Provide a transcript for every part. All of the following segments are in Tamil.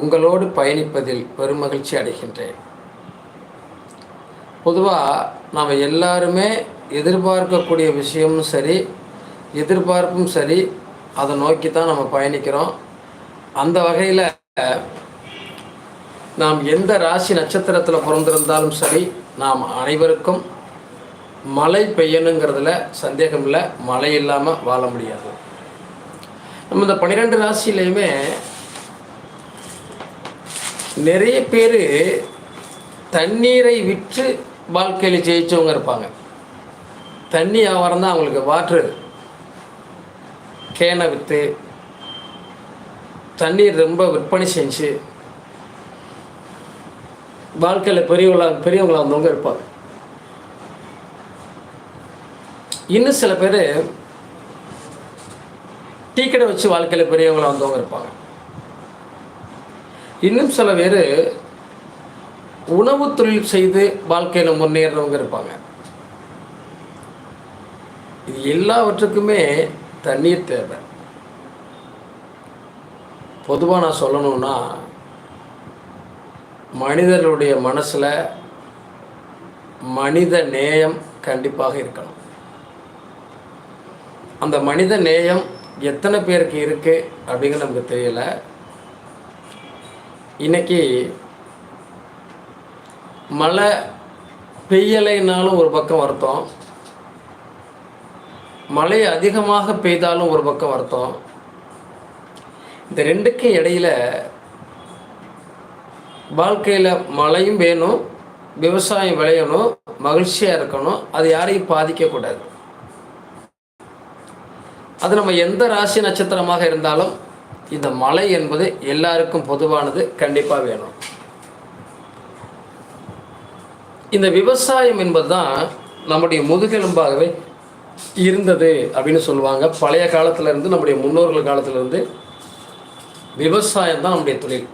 உங்களோடு பயணிப்பதில் பெருமகிழ்ச்சி அடைகின்றேன். பொதுவாக நாம் எல்லாருமே எதிர்பார்க்கக்கூடிய விஷயமும் சரி எதிர்பார்ப்பும் சரி அதை நோக்கி தான் நம்ம பயணிக்கிறோம். அந்த வகையில் நாம் எந்த ராசி நட்சத்திரத்தில் பிறந்திருந்தாலும் சரி நாம் அனைவருக்கும் மழை பெய்யணுங்கிறதுல சந்தேகம் இல்லை மழை இல்லாமல் வாழ முடியாது. நம்ம இந்த பன்னிரெண்டு ராசியிலையுமே நிறைய பேர் தண்ணீரை விற்று வாழ்க்கையில் ஜெயிச்சவங்க இருப்பாங்க. தண்ணி வியாபாரம் தான் அவங்களுக்கு வாட்ரு கேனை விற்று தண்ணீர் ரொம்ப விற்பனை செஞ்சு வாழ்க்கையில் பெரியவங்களா பெரியவங்களாக வந்தவங்க இருப்பாங்க. இன்னும் சில பேர் டீ கடை வச்சு வாழ்க்கையில் பெரியவங்களாக வந்தவங்க இருப்பாங்க. இன்னும் சில பேர் உணவு தொழில் செய்து வாழ்க்கையில் முன்னேறவங்க இருப்பாங்க. இது எல்லாவற்றுக்குமே தண்ணீர் தேவை. பொதுவாக நான் சொல்லணும்னா மனிதர்களுடைய மனசில் மனித நேயம் கண்டிப்பாக இருக்கணும். அந்த மனித நேயம் எத்தனை பேருக்கு இருக்குது அப்படிங்கிறது நமக்கு தெரியலை. இன்னைக்கு மழை பெய்யலைனாலும் ஒரு பக்கம் வருத்தம். மழை அதிகமாக பெய்தாலும் ஒரு பக்கம் வருத்தம். இந்த ரெண்டுக்கும் இடையில வாழ்க்கையில் மழையும் வேணும் விவசாயம் விளையணும் மகிழ்ச்சியாக இருக்கணும் அது யாரையும் பாதிக்கக்கூடாது அது நம்ம எந்த ராசி நட்சத்திரமாக இருந்தாலும் இந்த மலை என்பது எல்லாருக்கும் பொதுவானது கண்டிப்பாக வேணும். இந்த விவசாயம் என்பது தான் நம்முடைய முதுகெலும்பாகவே இருந்தது அப்படின்னு சொல்லுவாங்க. பழைய காலத்திலேருந்து நம்முடைய முன்னோர்கள் காலத்திலேருந்து விவசாயம் தான் நம்முடைய தொழில்.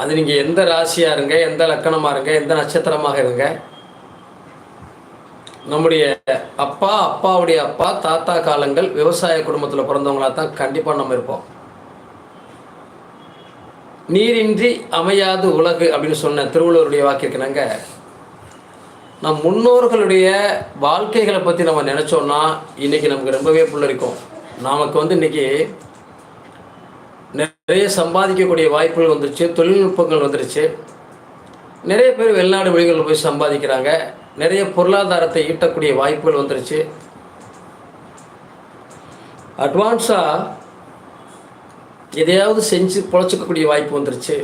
அது நீங்கள் எந்த ராசியாக இருங்க எந்த லக்கணமாக இருங்க எந்த நட்சத்திரமாக இருங்க நம்முடைய அப்பா அப்பாவுடைய அப்பா தாத்தா காலங்கள் விவசாய குடும்பத்தில் பிறந்தவங்களா தான் கண்டிப்பாக நம்ம இருப்போம். நீரின்றி அமையாது உலகு அப்படின்னு சொன்ன திருவள்ளுவருடைய வாக்கிற்கினாங்க நம் முன்னோர்களுடைய வாழ்க்கைகளை பற்றி நம்ம நினச்சோன்னா இன்றைக்கி நமக்கு ரொம்பவே புல்லரிக்கும். நமக்கு வந்து இன்றைக்கி நிறைய சம்பாதிக்கக்கூடிய வாய்ப்புகள் வந்துருச்சு தொழில்நுட்பங்கள் வந்துருச்சு. நிறைய பேர் வெளிநாடு வெளிகளில் போய் சம்பாதிக்கிறாங்க. நிறைய பொருளாதாரத்தை ஈட்டக்கூடிய வாய்ப்புகள் வந்துருச்சு. அட்வான்ஸாக எதையாவது செஞ்சு பொழைச்சிக்கக்கூடிய வாய்ப்பு வந்துருச்சு.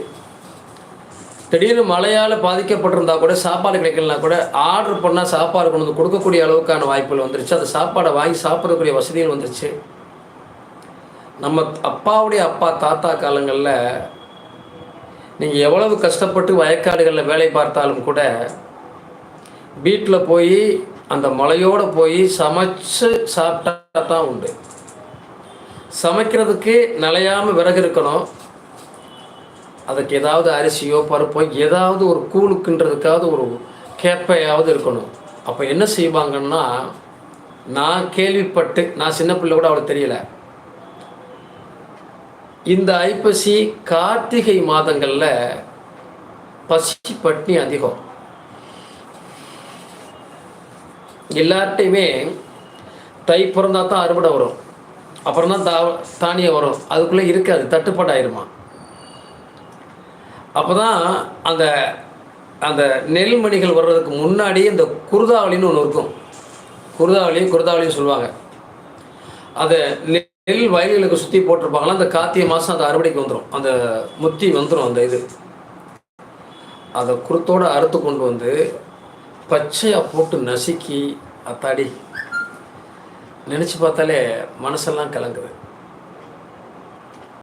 திடீர்னு மழையால் பாதிக்கப்பட்டிருந்தா கூட சாப்பாடு கிடைக்கலனா கூட ஆர்டர் பண்ணால் சாப்பாடு கொண்டு வந்து கொடுக்கக்கூடிய அளவுக்கான வாய்ப்புகள் வந்துருச்சு. அந்த சாப்பாடை வாங்கி சாப்பிடக்கூடிய வசதிகள் வந்துருச்சு. நம்ம அப்பாவுடைய அப்பா தாத்தா காலங்களில் நீங்கள் எவ்வளவு கஷ்டப்பட்டு வயக்காடுகளில் வேலை பார்த்தாலும் கூட வீட்டில் போய் அந்த மலையோடு போய் சமைச்சு சாப்பிட்டா தான் உண்டு. சமைக்கிறதுக்கு நிலையாமல் விறகு இருக்கணும். அதுக்கு ஏதாவது அரிசியோ பருப்போ ஏதாவது ஒரு கூழுக்குன்றதுக்காவது ஒரு கேப்பையாவது இருக்கணும். அப்போ என்ன செய்வாங்கன்னா நான் கேள்விப்பட்டு நான் சின்ன பிள்ளை கூட அவளுக்கு தெரியலை. இந்த ஐப்பசி கார்த்திகை மாதங்களில் பசி பட்னி அதிகம். எல்லார்ட்டையுமே தை பிறந்தா தான் அறுவடை வரும். அப்புறம் தான் தா தானியம் வரும். அதுக்குள்ளே இருக்காது தட்டுப்பாடு ஆயிருமா அப்போ தான் அந்த அந்த நெல்மணிகள் வர்றதுக்கு முன்னாடி இந்த குருதாவளின்னு ஒன்று இருக்கும். குருதாவளி குருதாவளின்னு சொல்லுவாங்க. அதை நெல் வயல்களுக்கு சுற்றி போட்டிருப்பாங்களா? அந்த கார்த்திகை மாதம் அந்த அறுவடைக்கு வந்துடும் அந்த முத்தி வந்துடும் அந்த இது. அதை குருத்தோடு அறுத்து கொண்டு வந்து பச்சையாக போட்டு நசுக்கி அத்தாடி நினச்சி பார்த்தாலே மனசெல்லாம் கலங்குது.